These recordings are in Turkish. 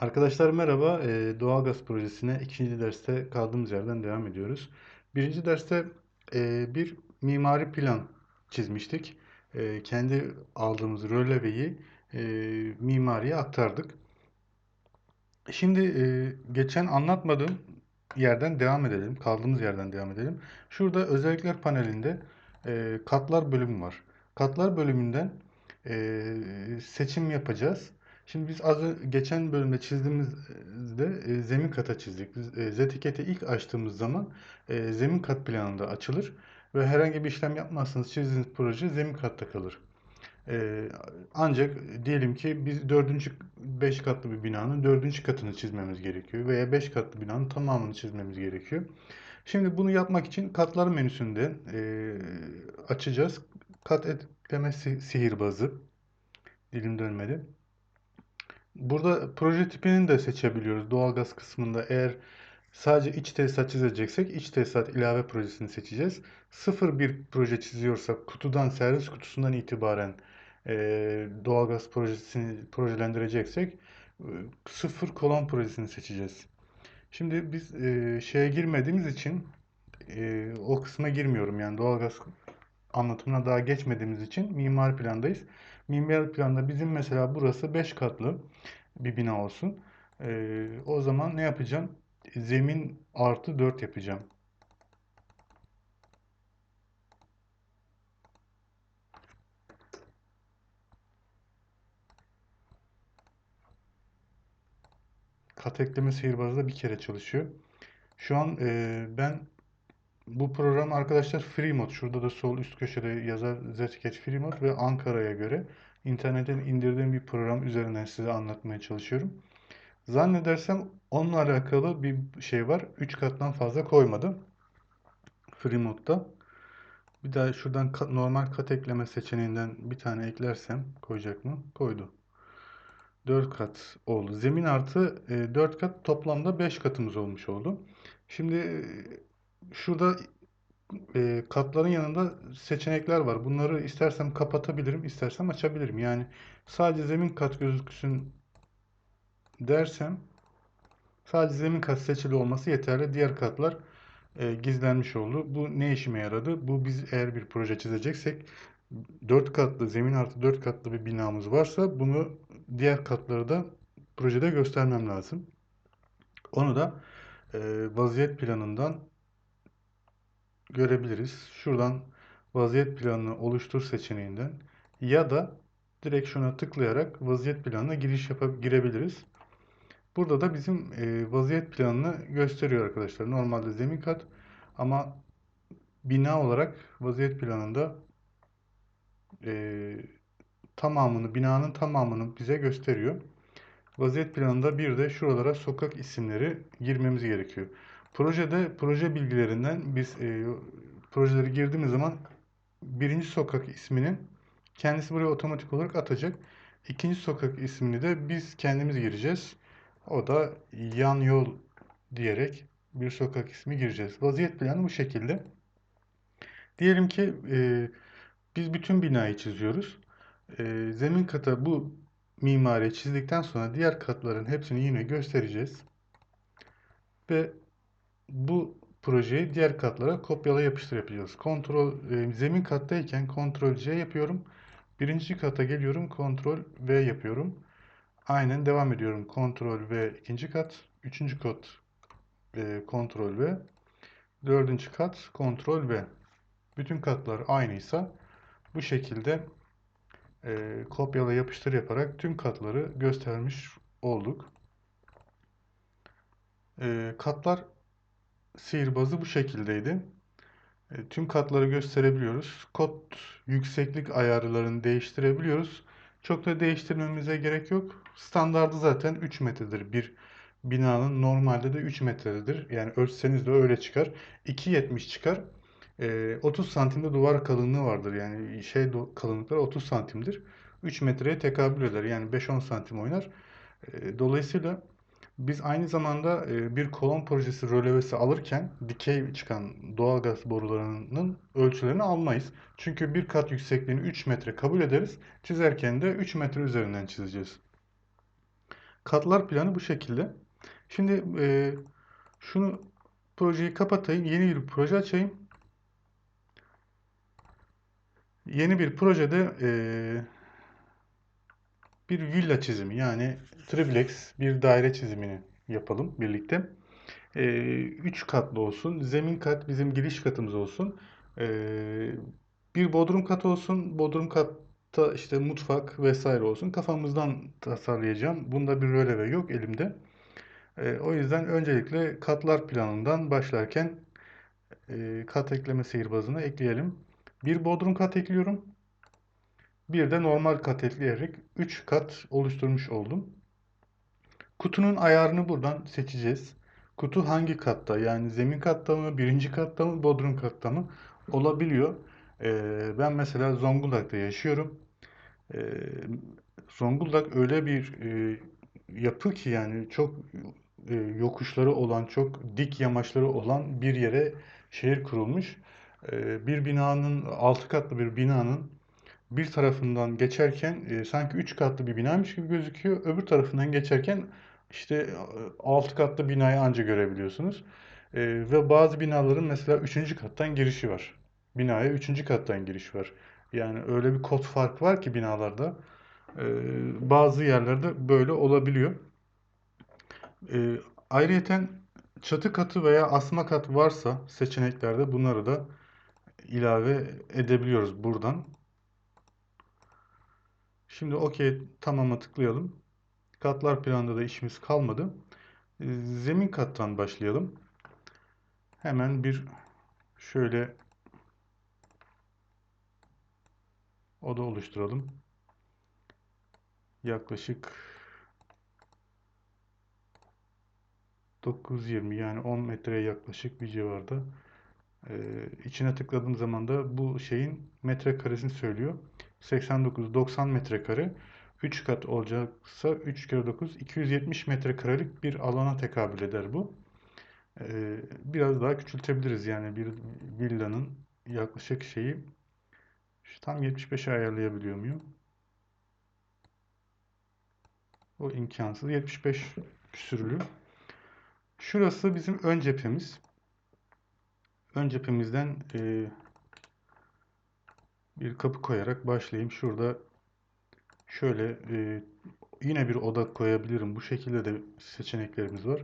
Arkadaşlar merhaba. Ee, Doğalgaz projesine ikinci derste kaldığımız yerden devam ediyoruz. Birinci derste e, bir mimari plan çizmiştik. E, kendi aldığımız röleveyi e, mimariye aktardık. Şimdi e, geçen anlatmadığım yerden devam edelim. Kaldığımız yerden devam edelim. Şurada özellikler panelinde e, katlar bölümü var. Katlar bölümünden e, seçim yapacağız. Şimdi biz az geçen bölümde çizdiğimizde e, zemin kata çizdik. Biz, e, Z etiketi ilk açtığımız zaman e, zemin kat planında açılır ve herhangi bir işlem yapmazsanız çizdiğiniz proje zemin katta kalır. Ee, ancak diyelim ki biz dördüncü beş katlı bir binanın dördüncü katını çizmemiz gerekiyor veya beş katlı binanın tamamını çizmemiz gerekiyor. Şimdi bunu yapmak için katlar menüsünde e, açacağız. Kat ekleme sihirbazı dilim dönmedi. Burada proje tipini de seçebiliyoruz doğalgaz kısmında. Eğer sadece iç tesisat çizeceksek iç tesisat ilave projesini seçeceğiz. Sıfır bir proje çiziyorsak kutudan servis kutusundan itibaren e, doğalgaz projesini projelendireceksek e, sıfır kolon projesini seçeceğiz. Şimdi biz e, şeye girmediğimiz için e, o kısma girmiyorum. Yani doğalgaz anlatımına daha geçmediğimiz için mimari plandayız. Mimari planda bizim mesela burası 5 katlı bir bina olsun. E, o zaman ne yapacağım? Zemin artı 4 yapacağım. kat ekleme sihirbazda bir kere çalışıyor. Şu an e, ben bu program arkadaşlar free mod. Şurada da sol üst köşede yazar Zsketch free mod ve Ankara'ya göre internetten indirdiğim bir program üzerinden size anlatmaya çalışıyorum. Zannedersem onunla alakalı bir şey var. 3 kattan fazla koymadım. Free modda. Bir daha şuradan normal kat ekleme seçeneğinden bir tane eklersem koyacak mı? Koydu. 4 kat oldu. Zemin artı e, 4 kat toplamda 5 katımız olmuş oldu. Şimdi e, şurada e, katların yanında seçenekler var. Bunları istersem kapatabilirim, istersem açabilirim. Yani sadece zemin kat gözüksün dersem sadece zemin kat seçili olması yeterli. Diğer katlar e, gizlenmiş oldu. Bu ne işime yaradı? Bu biz eğer bir proje çizeceksek 4 katlı, zemin artı 4 katlı bir binamız varsa bunu diğer katları da projede göstermem lazım. Onu da e, vaziyet planından görebiliriz. Şuradan vaziyet planını oluştur seçeneğinden ya da direkt şuna tıklayarak vaziyet planına giriş yapıp girebiliriz. Burada da bizim e, vaziyet planını gösteriyor arkadaşlar. Normalde zemin kat ama bina olarak vaziyet planında e, tamamını, binanın tamamını bize gösteriyor. Vaziyet planında bir de şuralara sokak isimleri girmemiz gerekiyor. Projede proje bilgilerinden biz e, projeleri girdiğimiz zaman birinci sokak isminin kendisi buraya otomatik olarak atacak. İkinci sokak ismini de biz kendimiz gireceğiz. O da yan yol diyerek bir sokak ismi gireceğiz. Vaziyet planı bu şekilde. Diyelim ki e, biz bütün binayı çiziyoruz. E, zemin kata bu mimari çizdikten sonra diğer katların hepsini yine göstereceğiz. Ve bu projeyi diğer katlara kopyala yapıştır yapacağız. Kontrol e, zemin kattayken kontrol C yapıyorum. Birinci kata geliyorum kontrol V yapıyorum. Aynen devam ediyorum. Kontrol V ikinci kat. Üçüncü kat e, kontrol V. Dördüncü kat kontrol V. Bütün katlar aynıysa bu şekilde e, kopyala yapıştır yaparak tüm katları göstermiş olduk. E, katlar sihirbazı bu şekildeydi. E, tüm katları gösterebiliyoruz. Kod yükseklik ayarlarını değiştirebiliyoruz. Çok da değiştirmemize gerek yok. Standardı zaten 3 metredir. Bir binanın normalde de 3 metredir. Yani ölçseniz de öyle çıkar. 2.70 çıkar. 30 ee, santimde duvar kalınlığı vardır. Yani şey kalınlıkları 30 santimdir. 3 metreye tekabül eder. Yani 5-10 santim oynar. Ee, dolayısıyla biz aynı zamanda e, bir kolon projesi rölevesi alırken dikey çıkan doğalgaz borularının ölçülerini almayız. Çünkü bir kat yüksekliğini 3 metre kabul ederiz. Çizerken de 3 metre üzerinden çizeceğiz. Katlar planı bu şekilde. Şimdi e, şunu projeyi kapatayım. Yeni bir proje açayım. Yeni bir projede e, bir villa çizimi yani triplex bir daire çizimini yapalım birlikte. E, üç katlı olsun. Zemin kat bizim giriş katımız olsun. E, bir bodrum kat olsun. Bodrum katta işte mutfak vesaire olsun. Kafamızdan tasarlayacağım. Bunda bir röleve yok elimde. E, o yüzden öncelikle katlar planından başlarken e, kat ekleme sihirbazına ekleyelim. Bir bodrum kat ekliyorum. Bir de normal kat ekleyerek 3 kat oluşturmuş oldum. Kutunun ayarını buradan seçeceğiz. Kutu hangi katta? Yani zemin katta mı, birinci katta mı, bodrum katta mı? Olabiliyor. Ee, ben mesela Zonguldak'ta yaşıyorum. Ee, Zonguldak öyle bir e, yapı ki yani çok e, yokuşları olan, çok dik yamaçları olan bir yere şehir kurulmuş. Ee, bir binanın, altı katlı bir binanın bir tarafından geçerken e, sanki üç katlı bir binaymış gibi gözüküyor. Öbür tarafından geçerken işte e, altı katlı binayı anca görebiliyorsunuz. E, ve bazı binaların mesela üçüncü kattan girişi var. Binaya üçüncü kattan giriş var. Yani öyle bir kod fark var ki binalarda. E, bazı yerlerde böyle olabiliyor. E, ayrıyeten çatı katı veya asma kat varsa seçeneklerde bunları da ilave edebiliyoruz buradan. Şimdi OK tamama tıklayalım. Katlar planında da işimiz kalmadı. Ee, zemin kattan başlayalım. Hemen bir şöyle oda oluşturalım. Yaklaşık 920 yani 10 metreye yaklaşık bir civarda. Ee, içine tıkladığım zaman da bu şeyin metrekaresini söylüyor. 89-90 metrekare 3 kat olacaksa 3 kere 9 270 metrekarelik bir alana tekabül eder bu. Ee, biraz daha küçültebiliriz yani bir villanın yaklaşık şeyi şu tam 75'e ayarlayabiliyor muyum? O imkansız. 75 küsürlü. Şurası bizim ön cephemiz. Ön cephemizden e, bir kapı koyarak başlayayım. Şurada şöyle e, yine bir oda koyabilirim. Bu şekilde de seçeneklerimiz var.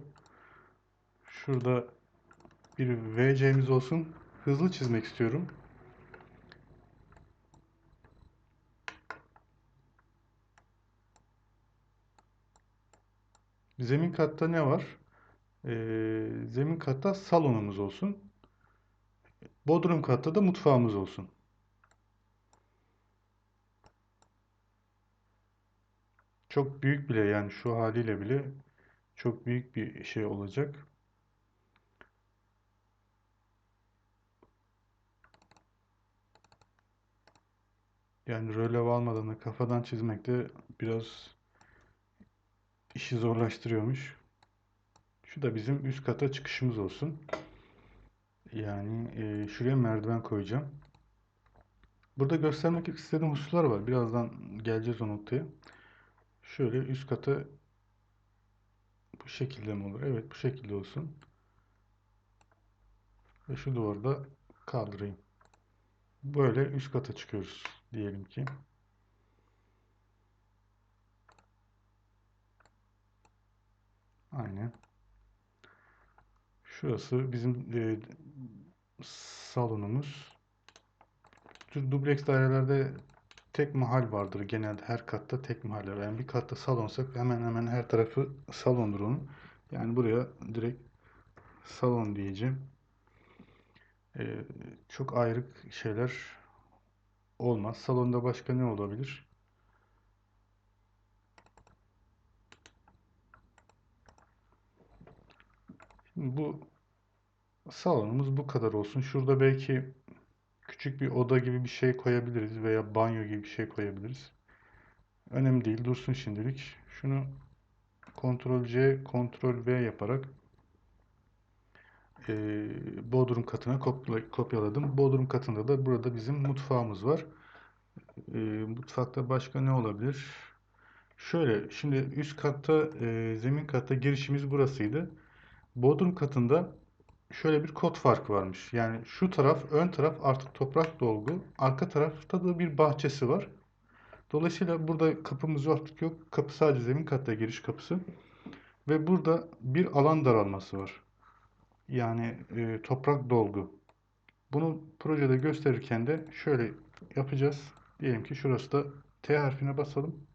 Şurada bir VC'miz olsun. Hızlı çizmek istiyorum. Zemin katta ne var? Ee, zemin katta salonumuz olsun. Bodrum katta da mutfağımız olsun. Çok büyük bile yani şu haliyle bile çok büyük bir şey olacak. Yani rölev almadan da kafadan çizmek de biraz işi zorlaştırıyormuş. Şu da bizim üst kata çıkışımız olsun. Yani e, şuraya merdiven koyacağım. Burada göstermek istediğim hususlar var. Birazdan geleceğiz o noktaya. Şöyle üst kata bu şekilde mi olur? Evet bu şekilde olsun. Ve şu duvarı da kaldırayım. Böyle üst kata çıkıyoruz diyelim ki. Aynen. Şurası bizim e, salonumuz. Dubleks dairelerde tek mahal vardır genelde her katta tek mahal var. Yani bir katta salonsak hemen hemen her tarafı salondur onun. Yani buraya direkt salon diyeceğim. Ee, çok ayrı şeyler olmaz. Salonda başka ne olabilir? Şimdi bu salonumuz bu kadar olsun. Şurada belki küçük bir oda gibi bir şey koyabiliriz veya banyo gibi bir şey koyabiliriz. Önemli değil. Dursun şimdilik. Şunu Ctrl C, Ctrl V yaparak e, Bodrum katına kopyaladım. Bodrum katında da burada bizim mutfağımız var. E, mutfakta başka ne olabilir? Şöyle şimdi üst katta e, zemin katta girişimiz burasıydı. Bodrum katında şöyle bir kod farkı varmış. Yani şu taraf ön taraf artık toprak dolgu. Arka tarafta da bir bahçesi var. Dolayısıyla burada kapımız artık yok. Kapı sadece zemin katta giriş kapısı. Ve burada bir alan daralması var. Yani e, toprak dolgu. Bunu projede gösterirken de şöyle yapacağız. Diyelim ki şurası da T harfine basalım.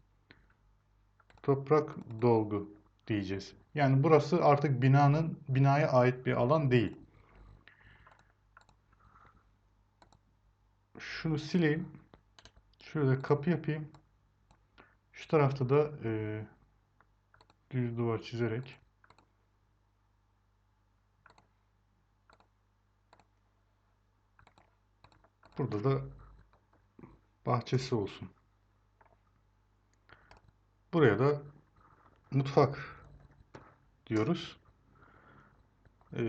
Toprak dolgu diyeceğiz. Yani burası artık binanın binaya ait bir alan değil. Şunu sileyim. Şöyle kapı yapayım. Şu tarafta da e, düz duvar çizerek burada da bahçesi olsun. Buraya da mutfak diyoruz. E,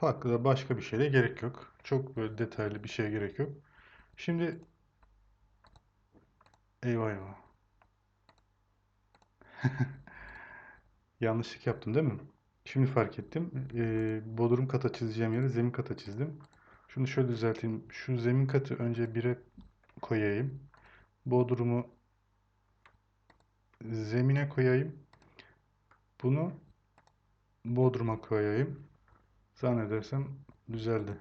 farklı da başka bir şeye gerek yok. Çok böyle detaylı bir şeye gerek yok. Şimdi eyvah eyvah. Yanlışlık yaptım değil mi? Şimdi fark ettim. Ee, bodrum kata çizeceğim yeri zemin kata çizdim. Şunu şöyle düzelteyim. Şu zemin katı önce 1'e koyayım. Bodrumu zemine koyayım. Bunu bodruma koyayım. Zannedersem düzeldi.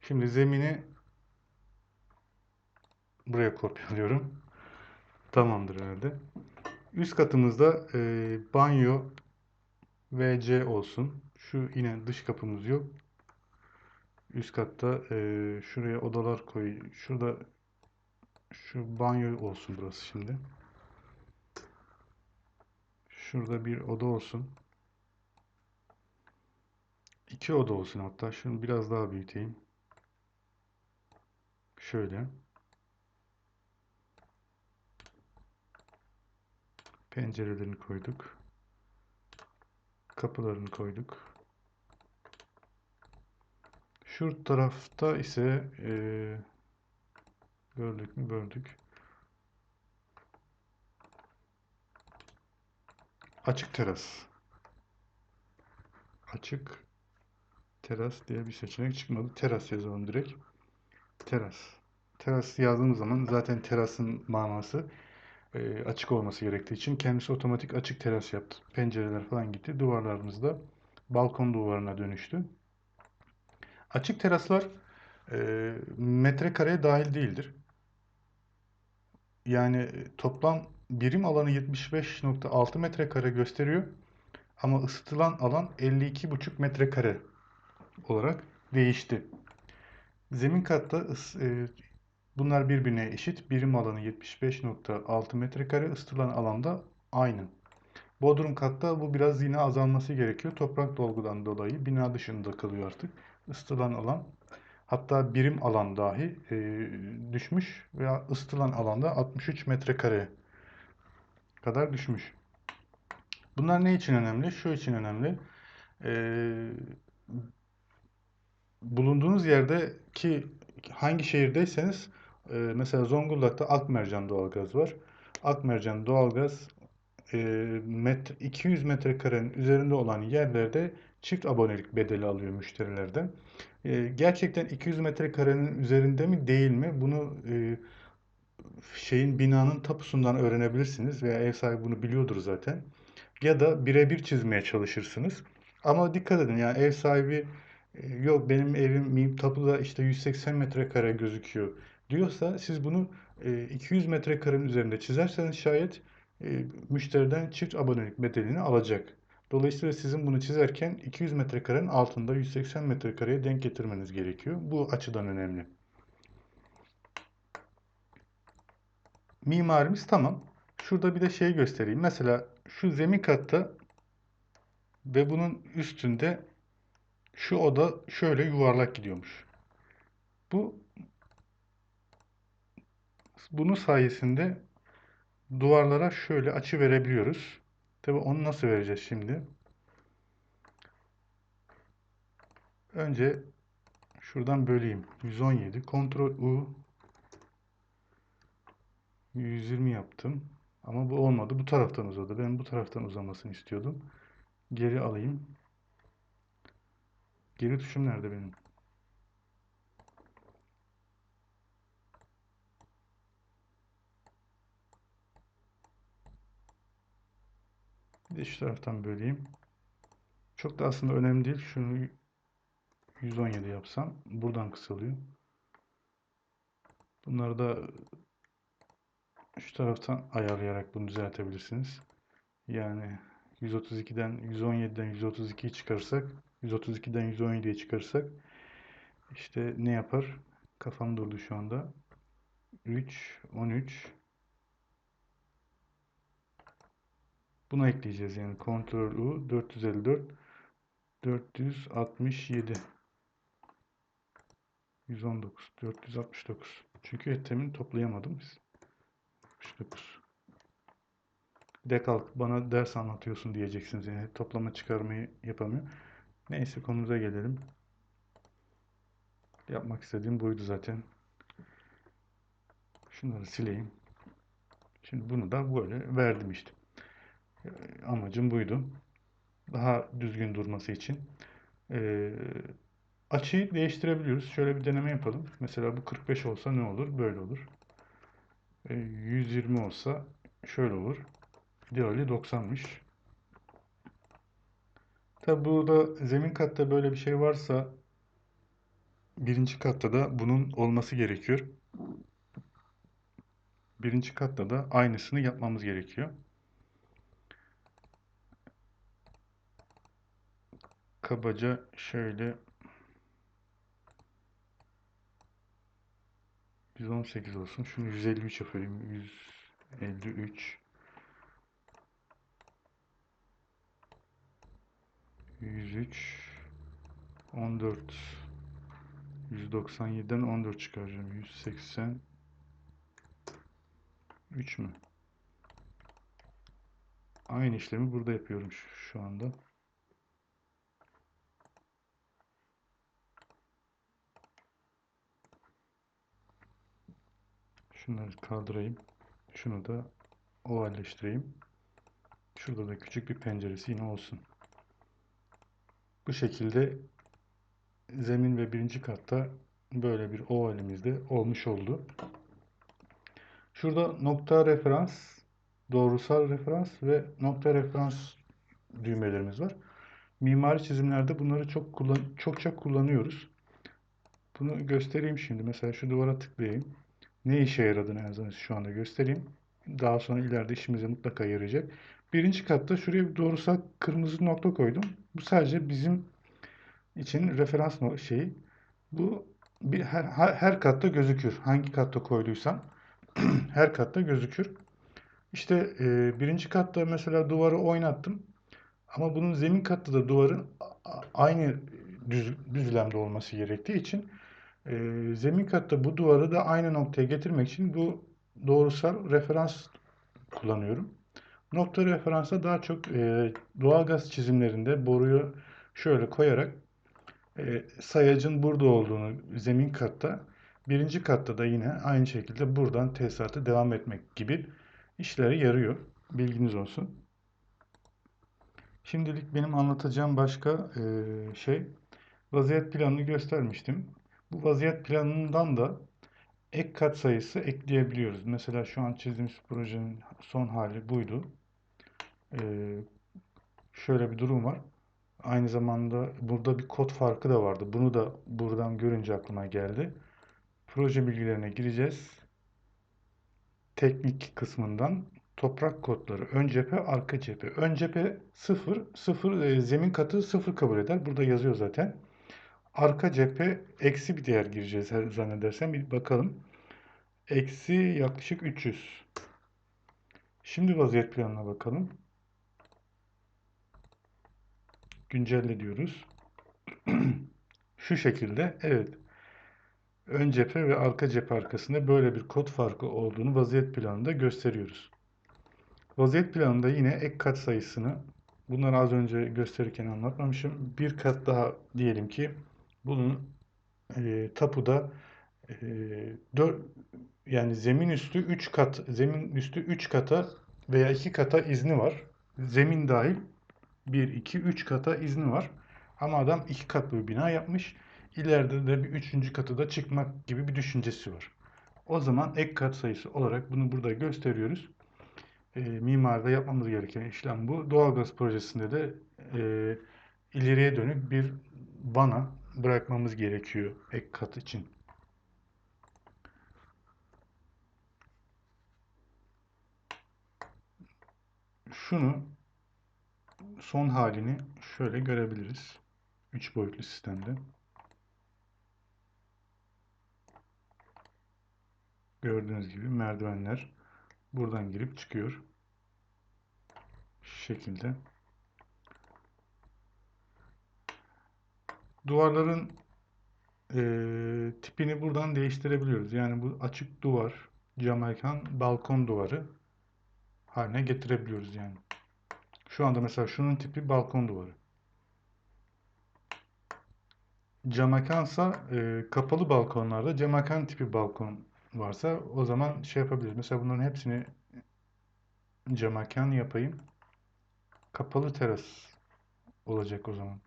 Şimdi zemini buraya kopyalıyorum. Tamamdır herhalde. Üst katımızda e, banyo WC olsun. Şu yine dış kapımız yok. Üst katta e, şuraya odalar koy. Şurada şu banyo olsun burası şimdi. Şurada bir oda olsun. İki oda olsun hatta. Şunu biraz daha büyüteyim. Şöyle. Pencerelerini koyduk. Kapılarını koyduk. Şu tarafta ise e, gördük mü gördük. Açık teras. Açık teras diye bir seçenek çıkmadı. Teras yazalım direkt. Teras. Teras yazdığımız zaman zaten terasın manası e, açık olması gerektiği için kendisi otomatik açık teras yaptı. Pencereler falan gitti. Duvarlarımız da balkon duvarına dönüştü. Açık teraslar e, metrekareye dahil değildir. Yani toplam birim alanı 75.6 metrekare gösteriyor. Ama ısıtılan alan 52,5 metrekare olarak değişti. Zemin katta e, bunlar birbirine eşit. Birim alanı 75.6 metrekare, ısıtılan alanda aynı. Bodrum katta bu biraz yine azalması gerekiyor. Toprak dolgudan dolayı bina dışında kalıyor artık. Isıtılan alan hatta birim alan dahi e, düşmüş veya ısıtılan alanda 63 metrekare kadar düşmüş. Bunlar ne için önemli? Şu için önemli. Ee, bulunduğunuz yerdeki hangi şehirdeyseniz e, mesela Zonguldak'ta Akmercan doğalgaz var. Akmercan doğalgaz e, met, 200 metrekarenin üzerinde olan yerlerde çift abonelik bedeli alıyor müşterilerden. E, gerçekten 200 metrekarenin üzerinde mi değil mi? Bunu e, şeyin binanın tapusundan öğrenebilirsiniz veya ev sahibi bunu biliyordur zaten. Ya da birebir çizmeye çalışırsınız. Ama dikkat edin yani ev sahibi e, yok benim evim tapuda işte 180 metrekare gözüküyor diyorsa siz bunu 200 e, metrekarenin üzerinde çizerseniz şayet e, müşteriden çift abonelik bedelini alacak. Dolayısıyla sizin bunu çizerken 200 metrekarenin altında 180 metrekareye denk getirmeniz gerekiyor. Bu açıdan önemli. Mimarimiz tamam. Şurada bir de şey göstereyim. Mesela şu zemin katta ve bunun üstünde şu oda şöyle yuvarlak gidiyormuş. Bu bunun sayesinde duvarlara şöyle açı verebiliyoruz. Tabi onu nasıl vereceğiz şimdi? Önce şuradan böleyim. 117 Ctrl U 120 yaptım. Ama bu olmadı. Bu taraftan uzadı. Ben bu taraftan uzamasını istiyordum. Geri alayım. Geri tuşum nerede benim? Bir de şu taraftan böleyim. Çok da aslında önemli değil. Şunu 117 yapsam buradan kısalıyor. Bunları da şu taraftan ayarlayarak bunu düzeltebilirsiniz. Yani 132'den 117'den 132'yi çıkarırsak 132'den 117'ye çıkarırsak işte ne yapar? Kafam durdu şu anda. 3, 13 Buna ekleyeceğiz yani Ctrl U 454 467 119 469 çünkü ettemini toplayamadım biz 69 Dekalk bana ders anlatıyorsun diyeceksiniz yani toplama çıkarmayı yapamıyor. Neyse konumuza gelelim. Yapmak istediğim buydu zaten. Şunları sileyim. Şimdi bunu da böyle verdim işte. Amacım buydu. Daha düzgün durması için. Ee, açıyı değiştirebiliyoruz. Şöyle bir deneme yapalım. Mesela bu 45 olsa ne olur? Böyle olur. Ee, 120 olsa şöyle olur. İdeali 90'mış. Tabi burada zemin katta böyle bir şey varsa birinci katta da bunun olması gerekiyor. Birinci katta da aynısını yapmamız gerekiyor. Kabaca şöyle 118 olsun. Şunu 153 yapayım. 153 103 14 197'den 14 çıkaracağım. 180 3 mü? Aynı işlemi burada yapıyorum şu, anda. Şunları kaldırayım. Şunu da ovalleştireyim. Şurada da küçük bir penceresi yine olsun. Bu şekilde zemin ve birinci katta böyle bir ovalimiz de olmuş oldu. Şurada nokta referans, doğrusal referans ve nokta referans düğmelerimiz var. Mimari çizimlerde bunları çok kullan çokça kullanıyoruz. Bunu göstereyim şimdi. Mesela şu duvara tıklayayım. Ne işe yaradığını en azından şu anda göstereyim. Daha sonra ileride işimize mutlaka yarayacak. Birinci katta şuraya bir doğrusal kırmızı nokta koydum. Bu sadece bizim için referans şeyi. Bu bir her, her katta gözükür. Hangi katta koyduysan her katta gözükür. İşte e, birinci katta mesela duvarı oynattım. Ama bunun zemin katta da duvarın aynı düz, düzlemde olması gerektiği için e, zemin katta bu duvarı da aynı noktaya getirmek için bu doğrusal referans kullanıyorum. Nokta referansa daha çok e, doğalgaz çizimlerinde boruyu şöyle koyarak e, sayacın burada olduğunu zemin katta, birinci katta da yine aynı şekilde buradan tesisatı devam etmek gibi işlere yarıyor. Bilginiz olsun. Şimdilik benim anlatacağım başka e, şey vaziyet planını göstermiştim. Bu vaziyet planından da ek kat sayısı ekleyebiliyoruz. Mesela şu an çizdiğimiz projenin son hali buydu. Ee, şöyle bir durum var. Aynı zamanda burada bir kod farkı da vardı. Bunu da buradan görünce aklıma geldi. Proje bilgilerine gireceğiz. Teknik kısmından toprak kodları ön cephe, arka cephe. Ön cephe 0, 0 e, zemin katı 0 kabul eder. Burada yazıyor zaten. Arka cephe eksi bir değer gireceğiz zannedersem. Bir bakalım. Eksi yaklaşık 300. Şimdi vaziyet planına bakalım. Güncelle diyoruz. Şu şekilde evet. Ön cephe ve arka cephe arkasında böyle bir kod farkı olduğunu vaziyet planında gösteriyoruz. Vaziyet planında yine ek kat sayısını bunları az önce gösterirken anlatmamışım. Bir kat daha diyelim ki bunun e, tapuda e, dör- yani zemin üstü 3 kat, zemin üstü 3 kata veya 2 kata izni var. Zemin dahil 1, 2, 3 kata izni var. Ama adam 2 katlı bir bina yapmış. İleride de bir 3. katı da çıkmak gibi bir düşüncesi var. O zaman ek kat sayısı olarak bunu burada gösteriyoruz. E, mimarda yapmamız gereken işlem bu. Doğalgaz projesinde de e, ileriye dönük bir vana bırakmamız gerekiyor ek kat için. Şunu son halini şöyle görebiliriz. 3 boyutlu sistemde. Gördüğünüz gibi merdivenler buradan girip çıkıyor. Şu şekilde. Duvarların eee, tipini buradan değiştirebiliyoruz. Yani bu açık duvar, cam mekan, balkon duvarı haline getirebiliyoruz yani. Şu anda mesela şunun tipi balkon duvarı. Camakansa e, kapalı balkonlarda camakan tipi balkon varsa o zaman şey yapabiliriz. Mesela bunların hepsini camakan yapayım. Kapalı teras olacak o zaman.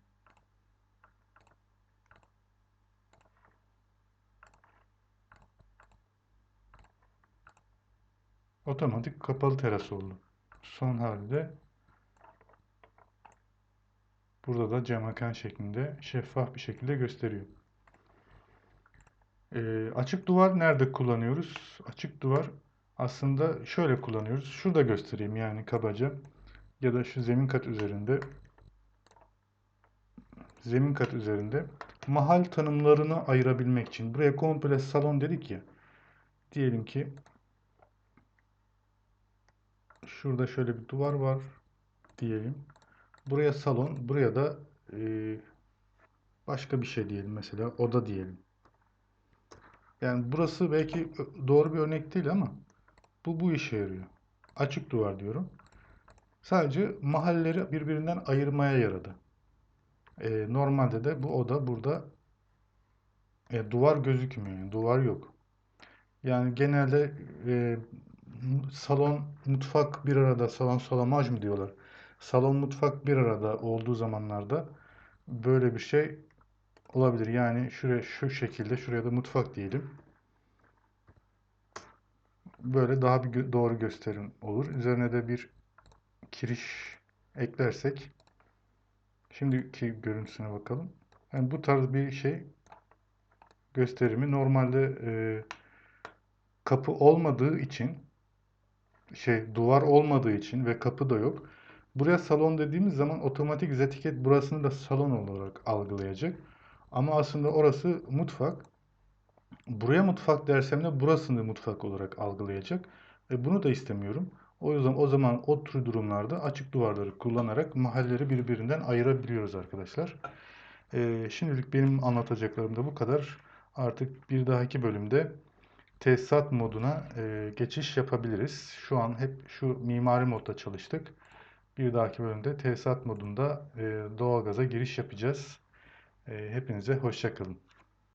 Otomatik kapalı teras oldu. Son halde burada da camakan şeklinde şeffaf bir şekilde gösteriyor. Ee, açık duvar nerede kullanıyoruz? Açık duvar aslında şöyle kullanıyoruz. Şurada göstereyim yani kabaca. Ya da şu zemin kat üzerinde zemin kat üzerinde mahal tanımlarını ayırabilmek için buraya komple salon dedik ya. Diyelim ki şurada şöyle bir duvar var diyelim. Buraya salon, buraya da e, başka bir şey diyelim mesela oda diyelim. Yani burası belki doğru bir örnek değil ama bu bu işe yarıyor. Açık duvar diyorum. Sadece mahalleleri birbirinden ayırmaya yaradı. E, normalde de bu oda burada e, duvar gözükmüyor. Yani duvar yok. Yani genelde e, salon, mutfak bir arada, salon salamaj mı diyorlar. Salon, mutfak bir arada olduğu zamanlarda böyle bir şey olabilir. Yani şuraya şu şekilde, şuraya da mutfak diyelim. Böyle daha bir doğru gösterim olur. Üzerine de bir kiriş eklersek şimdiki görüntüsüne bakalım. Yani bu tarz bir şey gösterimi normalde e, kapı olmadığı için şey duvar olmadığı için ve kapı da yok. Buraya salon dediğimiz zaman otomatik Zetiket burasını da salon olarak algılayacak. Ama aslında orası mutfak. Buraya mutfak dersem de burasını mutfak olarak algılayacak. Ve bunu da istemiyorum. O yüzden o zaman o tür durumlarda açık duvarları kullanarak mahalleleri birbirinden ayırabiliyoruz arkadaşlar. Ee, şimdilik benim anlatacaklarım da bu kadar. Artık bir dahaki bölümde tesisat moduna e, geçiş yapabiliriz. Şu an hep şu mimari modda çalıştık. Bir dahaki bölümde tesisat modunda e, doğalgaza giriş yapacağız. E, hepinize hoşça kalın.